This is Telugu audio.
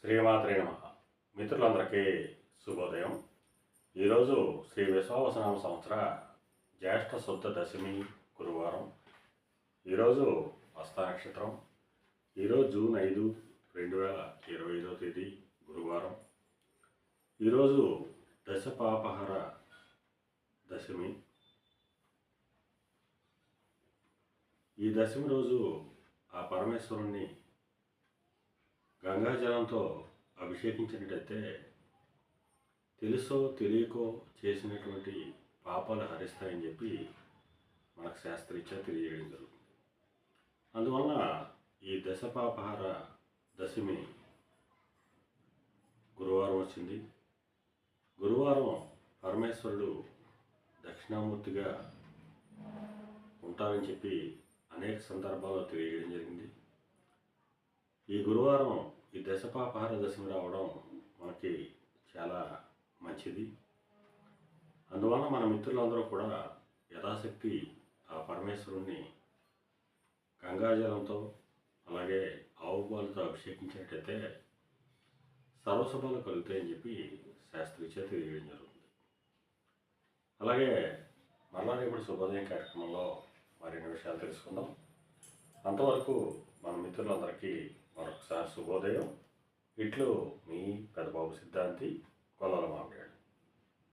శ్రీమాత్రే నమ. మిత్రులందరికీ శుభోదయం. ఈరోజు శ్రీ విశ్వావసనామ సంవత్సర జ్యేష్ఠ శుద్ధ దశమి గురువారం. ఈరోజు హస్త నక్షత్రం. ఈరోజు జూన్ ఐదు రెండు వేల ఇరవై ఐదో తేదీ గురువారం. ఈరోజు దశపాపహర దశమి. ఈ దశమి రోజు ఆ పరమేశ్వరుణ్ణి గంగాజలంతో అభిషేకించినట్టయితే తెలుసో తెలియకో చేసినటువంటి పాపాలు హరిస్తాయని చెప్పి మనకు శాస్త్రీత్యా తెలియజేయడం జరుగుతుంది. అందువలన ఈ దశ పాపహార దశమి గురువారం వచ్చింది. గురువారం పరమేశ్వరుడు దక్షిణామూర్తిగా ఉంటారని చెప్పి అనేక సందర్భాల్లో తెలియజేయడం జరిగింది. ఈ గురువారం ఈ దశపాపహార దశమి రావడం మనకి చాలా మంచిది. అందువలన మన మిత్రులందరూ కూడా యథాశక్తి ఆ పరమేశ్వరుణ్ణి గంగాజలంతో అలాగే ఆవు పాలతో అభిషేకించినట్టయితే సర్వసభలు కలుగుతాయని చెప్పి శాస్త్రీచే తెలియజేయడం జరుగుతుంది. అలాగే మళ్ళా ఇప్పుడు శుభోదయం కార్యక్రమంలో మరిన్ని విషయాలు తెలుసుకుందాం. అంతవరకు మన మిత్రులందరికీ మరొకసారి శుభోదయం. ఇట్లు మీ పెద్దబాబు సిద్ధాంతి కొల్లల మామయ్య